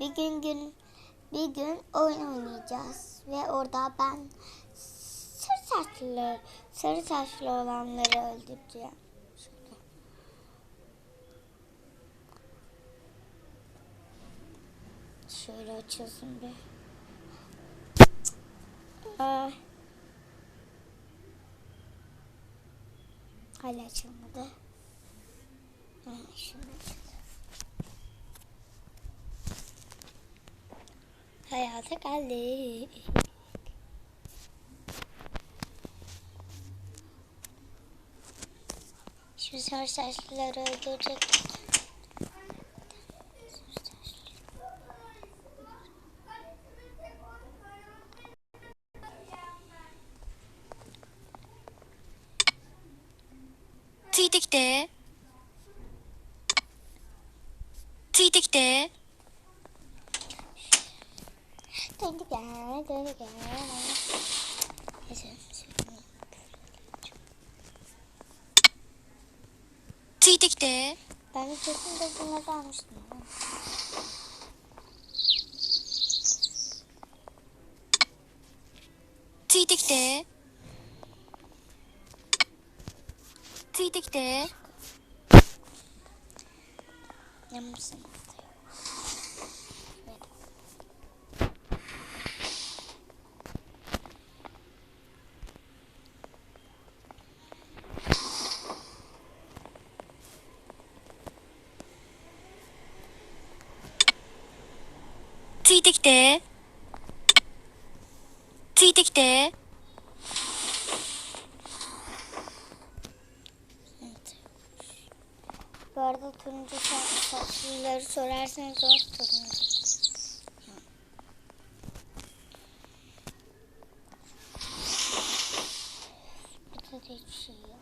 Bir gün gün bir gün oyun oynayacağız ve orada ben sarı saçlı sarı saçlı olanları öldüreceğim. Şöyle açılsın bir. Hala açılmadı. Ha, şimdi açıldı. Hayata geldi. Şu sarı saçlıları öldürecek. Sarı saçlı. ついてきてついてきて Döndü gel, döndü gel. Tıydık de. Ben de kesin de bunları almıştım. Tıydık de. Tıydık de. Yanmışsın. ついてきてついてきて Evet. Bu arada turuncu sa- saçlıları sorarsanız o turuncu. Burada da hiçbir şey yok.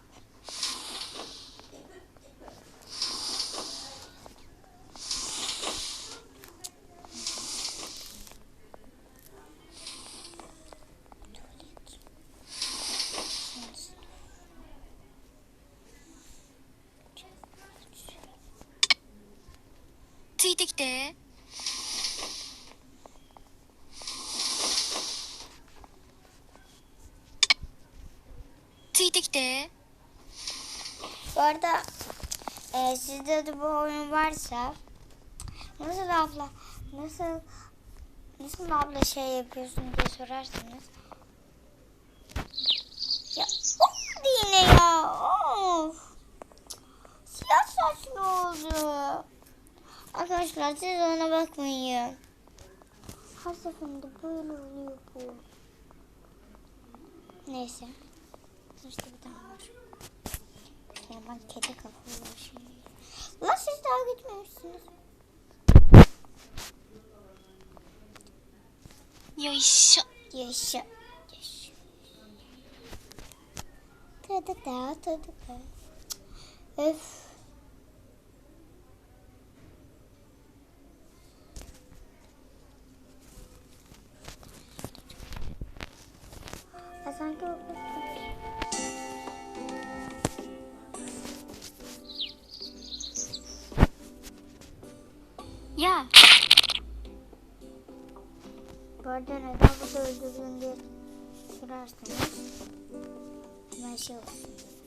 てきてついてきて Bu arada e, sizde de bu oyun varsa nasıl abla nasıl nasıl abla şey yapıyorsun diye sorarsanız ya olmadı yine ya of siyah saçlı oldu Arkadaşlar siz ona bakmayın. Her seferinde böyle oluyor bu. Neyse. İşte bir tane var. Ya ben kedi kafalı şimdi. Lan siz daha gitmemişsiniz. Yaşa. Yaşa. Yaşa. Tadı da tadı da. Öf. Ya. Bu arada neden burada öldürdün diye sorarsanız hemen şey olsun.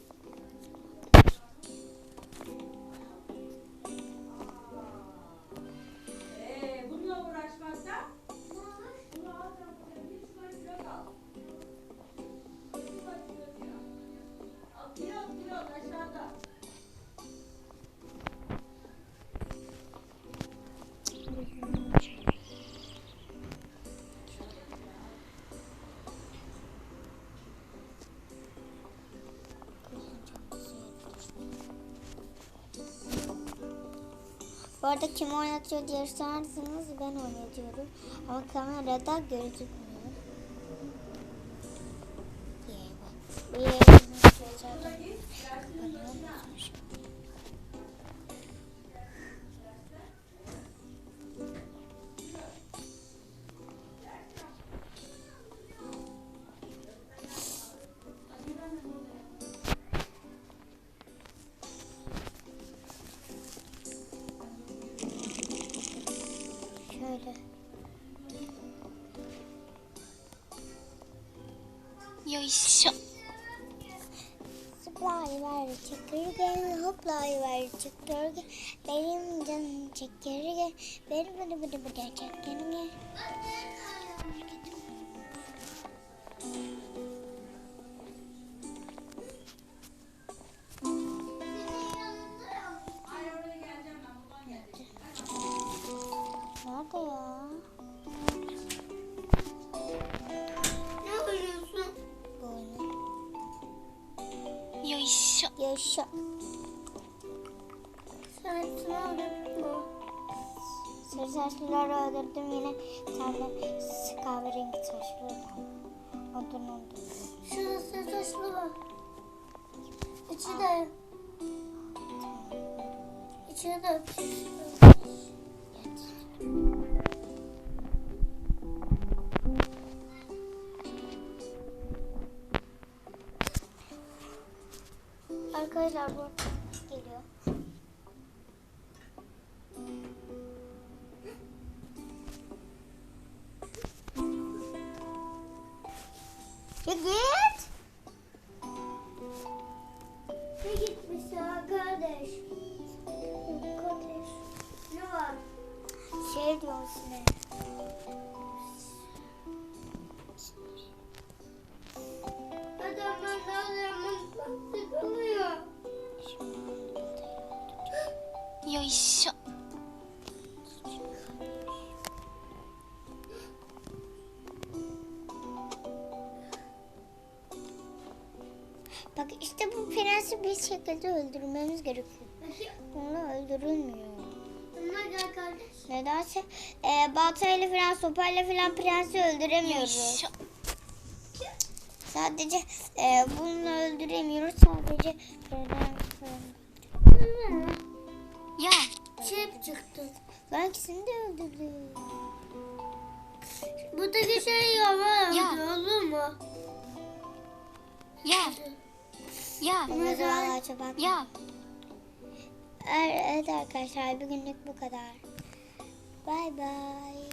Bu arada kim oynatıyor diye sorarsanız ben oynatıyorum. Ama kamerada gözükmüyor. Diye bak. Bir Yo i しょ Zıplayıver çekirge, hoplayıver çekirge. Benim canım çekirge, beni bıdı bıdı bıdı çekirge. Yaşa. Hepsini aldın mı? Sarı saçlıları öldürdüm yine. De kahverengi saçlı. Odun oldu. Şurası taşlı var. İçi de. İçi de pis. Arkadaşlar bu geliyor. Ya よいしょ Bak işte bu prensi bir şekilde öldürmemiz gerekiyor. Onu öldürülmüyor. Bunlar gel kardeş. Nedense e, baltayla falan sopayla falan prensi よい öldüremiyoruz. しょ Sadece e, bunu öldüremiyoruz. Sadece prens. Ya şey çip çıktı. Ben ikisini de öldürdüm. Buradaki şey yama ya. olur mu? Ya. Ya. Mesela acaba. Ya. Evet arkadaşlar bugünlük bu kadar. Bay bay.